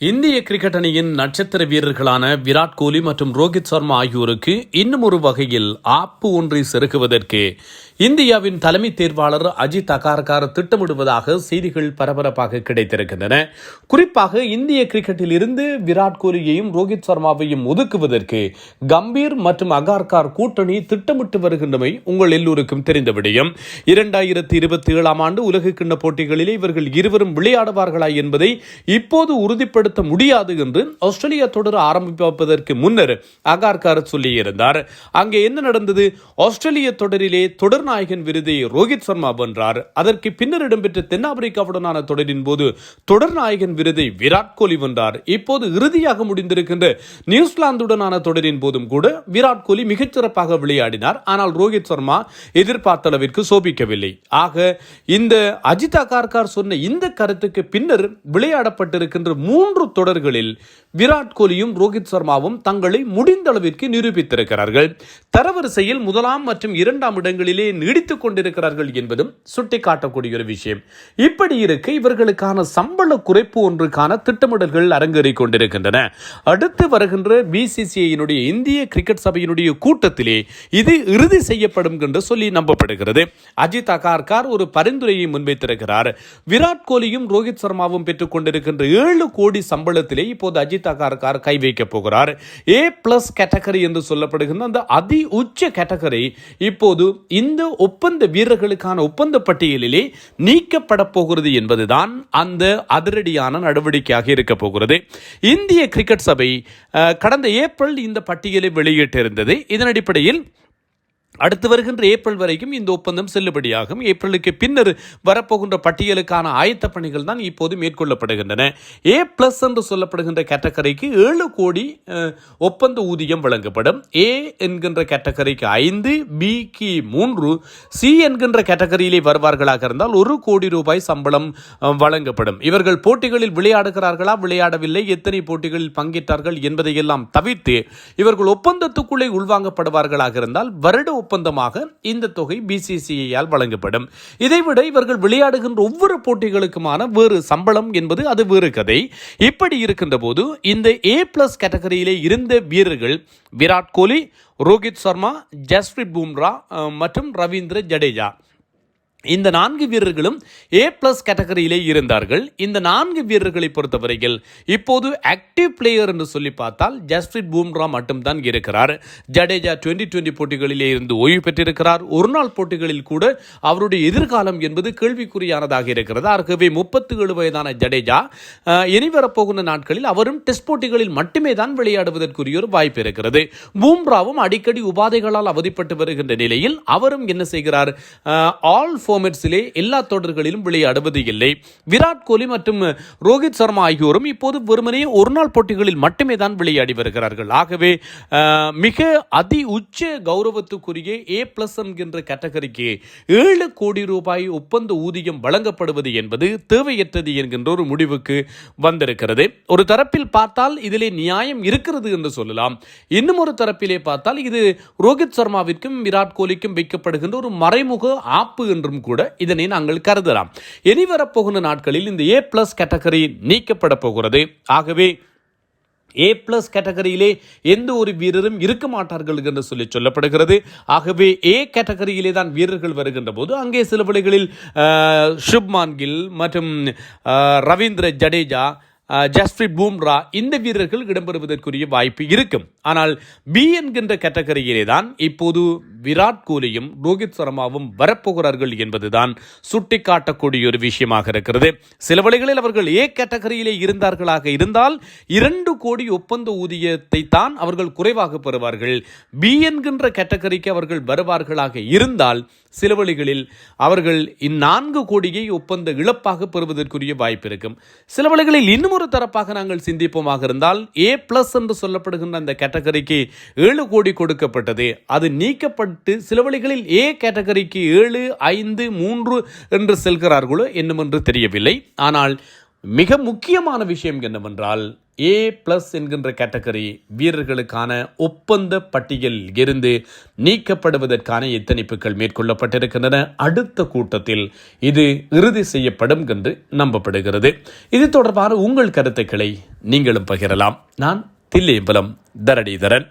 இந்திய கிரிக்கெட் அணியின் நட்சத்திர வீரர்களான விராட் கோலி மற்றும் ரோஹித் சர்மா ஆகியோருக்கு இன்னும் ஒரு வகையில் ஆப்பு ஒன்றை செருகுவதற்கு இந்தியாவின் தலைமை தேர்வாளர் அஜித் அகார்கார் திட்டமிடுவதாக செய்திகள் பரபரப்பாக கிடைத்திருக்கின்றன. குறிப்பாக இந்திய கிரிக்கெட்டில் இருந்து விராட் கோலியையும் ரோஹித் சர்மாவையும் ஒதுக்குவதற்கு கம்பீர் மற்றும் அகார்கார் கூட்டணி திட்டமிட்டு வருகின்றமை உங்கள் எல்லோருக்கும் தெரிந்த விடயம். இரண்டாயிரத்தி இருபத்தி ஏழாம் ஆண்டு உலக கிண்ண போட்டிகளிலே இவர்கள் இருவரும் விளையாடுவார்களா என்பதை இப்போது பயன்படுத்த முடியாது என்று ஆஸ்திரேலிய தொடர் ஆரம்பிப்பதற்கு முன்னர் அகார்கார் சொல்லியிருந்தார். அங்கே என்ன நடந்தது? ஆஸ்திரேலிய தொடரிலே தொடர் நாயகன் விருதை ரோஹித் சர்மா வென்றார். அதற்கு பின்னர் இடம்பெற்ற தென்னாப்பிரிக்காவுடனான தொடரின் போது தொடர் நாயகன் விருதை விராட் கோலி வென்றார். இப்போது இறுதியாக முடிந்திருக்கின்ற நியூசிலாந்துடனான தொடரின் போதும் கூட விராட் கோலி மிகச்சிறப்பாக விளையாடினார். ஆனால் ரோஹித் சர்மா எதிர்பார்த்த அளவிற்கு சோபிக்கவில்லை. ஆக இந்த அஜித் அகார்கார் சொன்ன இந்த கருத்துக்கு பின்னர் விளையாடப்பட்டிருக்கின்ற மூன்று மூன்று தொடர்களில் விராட் கோலியும் ரோஹித் சர்மாவும் தங்களை முடிந்த அளவிற்கு நிரூபித்திருக்கிறார்கள். தரவரிசையில் முதலாம் மற்றும் இரண்டாம் இடங்களிலே நீடித்துக் கொண்டிருக்கிறார்கள் என்பதும் சுட்டிக்காட்டக்கூடிய ஒரு விஷயம். இப்படி இருக்க இவர்களுக்கான சம்பள குறைப்பு ஒன்றுக்கான திட்டமிடல்கள் அரங்கேறிக் கொண்டிருக்கின்றன. அடுத்து வருகின்ற பிசிசிஐயினுடைய இந்திய கிரிக்கெட் சபையினுடைய கூட்டத்திலே இது இறுதி செய்யப்படும் என்று சொல்லி நம்பப்படுகிறது. அஜித் அகார்கார் ஒரு பரிந்துரையை முன்வைத்திருக்கிறார். விராட் கோலியும் ரோஹித் சர்மாவும் பெற்றுக் கொண்டிருக்கின்ற ஏழு கோடி சம்பளத்திலே இப்போது அஜித் அகார்கார் கை வைக்கப் போகிறார். ஏ பிளஸ் கேட்டகரி என்று சொல்லப்படுகின்ற அந்த அதி உச்ச கேட்டகரி இப்போது இந்த ஒப்பந்த வீரர்களுக்கான ஒப்பந்த பட்டியலிலே நீக்கப்பட போகிறது என்பதுதான் அந்த அதிரடியான நடவடிக்கையாக இருக்க போகிறது. இந்திய கிரிக்கெட் சபை கடந்த ஏப்ரல் இந்த பட்டியலை வெளியிட்டிருந்தது. இதன் அடிப்படையில் அடுத்து வருகின்ற ஏப்ரல் வரைக்கும் இந்த ஒப்பந்தம் செல்லுபடியாகும். ஏப்ரலுக்கு பின்னர் வரப்போகின்ற பட்டியலுக்கான ஆயத்த பணிகள் தான் இப்போது மேற்கொள்ளப்படுகின்றன. ஏ பிளஸ் என்று சொல்லப்படுகின்ற கேட்டகரிக்கு ஏழு கோடி ஒப்பந்த ஊதியம் வழங்கப்படும். ஏ என்கின்ற கேட்டகரிக்கு ஐந்து பிக்கு மூன்று சி என்கின்ற கேட்டகரியிலே வருவார்களாக இருந்தால் ஒரு கோடி ரூபாய் சம்பளம் வழங்கப்படும். இவர்கள் போட்டிகளில் விளையாடுகிறார்களா விளையாடவில்லை எத்தனை போட்டிகளில் பங்கேற்றார்கள் என்பதையெல்லாம் தவிர்த்து இவர்கள் ஒப்பந்தத்துக்குள்ளே உள்வாங்கப்படுவார்களாக இருந்தால் வருட ஒப்பந்தமாக இந்த தொகை பிசிசிஐயால் வழங்கப்படும். இதைவிட இவர்கள் விளையாடுகின்ற ஒவ்வொரு போட்டிகளுக்குமான வேறு சம்பளம் என்பது அது வேறு கதை. இப்படி இருக்கின்ற போது இந்த ஏ பிளஸ் கேட்டகரியிலே இருந்த வீரர்கள் விராட் கோலி ரோஹித் சர்மா ஜஸ்பிரித் பும்ரா மற்றும் ரவீந்திர ஜடேஜா. இந்த நான்கு வீரர்களும் ஏ பிளஸ் கேட்டகரியிலே இருந்தார்கள். இந்த நான்கு வீரர்களை பொறுத்தவரையில் இப்போது ஆக்டிவ் பிளேயர் என்று சொல்லி பார்த்தால் ஜஸ்பிரீத் பூம்ரா மட்டும்தான் இருக்கிறார். ஜடேஜா டுவெண்டி டுவெண்டி போட்டிகளிலே இருந்து ஓய்வு பெற்றிருக்கிறார். ஒரு நாள் போட்டிகளில் கூட அவருடைய எதிர்காலம் என்பது கேள்விக்குறியானதாக இருக்கிறது. ஆகவே முப்பத்தி ஏழு வயதான ஜடேஜா இனி வரப்போகிற நாட்களில் அவரும் டெஸ்ட் போட்டிகளில் மட்டுமே தான் விளையாடுவதற்குரிய ஒரு வாய்ப்பு இருக்கிறது. பூம்ராவும் அடிக்கடி உபாதைகளால் அவதிப்பட்டு வருகின்ற நிலையில் அவரும் என்ன செய்கிறார்? ஆல் ஃபோர் ஃபார்மேட்ஸிலே எல்லா தொடர்களிலும் விளையாடுவது இல்லை. விராட் கோலி மற்றும் ரோஹித் சர்மா ஆகியோரும் இப்போது வெறுமனே ஒரு நாள் போட்டிகளில் மட்டுமே தான் விளையாடி வருகிறார்கள். ஆகவே மிக அதி உச்ச கௌரவத்துக்குரிய ஏ பிளஸ் என்கின்ற கேட்டகரிக்கு ஏழு கோடி ரூபாய் ஒப்பந்த ஊதியம் வழங்கப்படுவது என்பது தேவையற்றது என்கின்ற ஒரு முடிவுக்கு வந்திருக்கிறது. ஒரு தரப்பில் பார்த்தால் இதிலே நியாயம் இருக்கிறது என்று சொல்லலாம். இன்னும் ஒரு தரப்பிலே பார்த்தால் இது ரோஹித் சர்மாவிற்கும் விராட் கோலிக்கும் வைக்கப்படுகின்ற ஒரு மறைமுக ஆப்பு என்றும் கூட இதனை நாங்கள் கருதலாம். இனி வரப்போகிற நாட்களில் இந்த ஏ பிளஸ் கேட்டகரி நீக்கப்பட போகிறது. ஆகவே ஏ பிளஸ் கேட்டகரியிலே எந்த ஒரு வீரரும் இருக்க மாட்டார்கள் என்று சொல்லி சொல்லப்படுகிறது. ஆகவே ஏ கேட்டகரியிலே தான் வீரர்கள் வருகின்ற போது அங்கே சில வேளைகளில் அஹ், சுப்மான் கில் மற்றும் ரவீந்திர ஜடேஜா அஹ், பூம்ரா இந்த வீரர்கள் இடம்பெறுவதற்குரிய வாய்ப்பு இருக்கும். ஆனால் பி என்கின்ற கேட்டகரியிலே தான் இப்போது விராட் கோலியும் ரோஹித் சர்மாவும் வரப்போகிறார்கள் என்பதுதான் சுட்டிக்காட்டக்கூடிய ஒரு விஷயமாக இருக்கிறது. சில வழிகளில் அவர்கள் ஏ கேட்டகரியிலே இருந்தார்களாக இருந்தால் இரண்டு கோடி ஒப்பந்த ஊதியத்தை தான் அவர்கள் குறைவாக பெறுவார்கள். பி என்கின்ற கேட்டகரிக்கு அவர்கள் வருவார்களாக இருந்தால் சில வழிகளில் அவர்கள் இந்நான்கு கோடியை ஒப்பந்த இழப்பாக பெறுவதற்குரிய வாய்ப்பு இருக்கும். சில வழிகளில் இன்னும் ஒரு தரப்பாக நாங்கள் சிந்திப்போமாக இருந்தால் ஏ பிளஸ் என்று சொல்லப்படுகின்ற அந்த கேட்டகரிக்கு ஏழு கோடி கொடுக்கப்பட்டது. அது நீக்கப்பட்டு சில வழிகளில் ஏ கேட்டகரிக்கு ஏழு ஐந்து மூன்று என்று செல்கிறார்களோ என்னவென்று தெரியவில்லை. ஆனால் மிக முக்கியமான விஷயம் என்னவென்றால் ஏ பிளஸ் என்கின்ற கேட்டகரி வீரர்களுக்கான ஒப்பந்த பட்டியலில் இருந்து நீக்கப்படுவதற்கான எத்தனிப்புகள் மேற்கொள்ளப்பட்டிருக்கின்றன. அடுத்த கூட்டத்தில் இது இறுதி செய்யப்படும் என்று நம்பப்படுகிறது. இது தொடர்பான உங்கள் கருத்துக்களை நீங்களும் பகிரலாம். நான் தில்லியம்பலம் தரணிதரன்